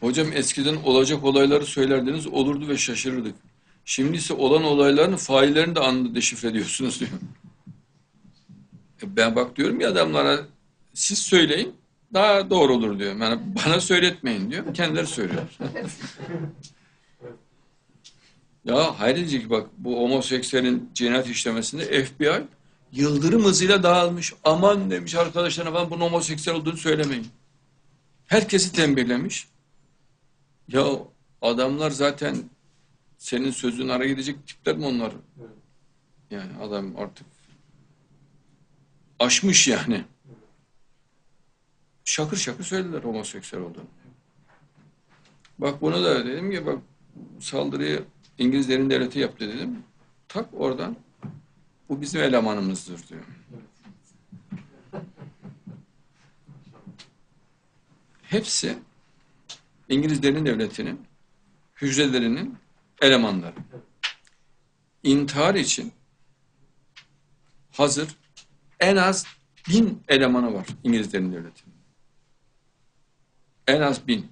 Hocam eskiden olacak olayları söylerdiniz olurdu ve şaşırırdık. Şimdi ise olan olayların faillerini de anında deşifre ediyorsunuz diyor. E Ben bak diyorum ya adamlara siz söyleyin daha doğru olur diyor. Yani bana söyletmeyin diyor. Kendileri söylüyor. ya hayret ki bak bu homoseksüelin cinayet işlemesinde FBI yıldırım hızıyla dağılmış. Aman demiş arkadaşlarına falan bunun homoseksüel olduğunu söylemeyin. Herkesi tembihlemiş. Ya adamlar zaten senin sözün ara gidecek tipler mi onlar? Yani adam artık aşmış yani. Şakır şakır söylediler homoseksüel olduğunu. Bak bunu da dedim ki bak saldırıyı İngilizlerin devleti yaptı dedim. Tak oradan bu bizim elemanımızdır diyor. Hepsi İngilizlerin devletinin hücrelerinin elemanları. İntihar için hazır en az bin elemanı var İngilizlerin devletinin. En az bin.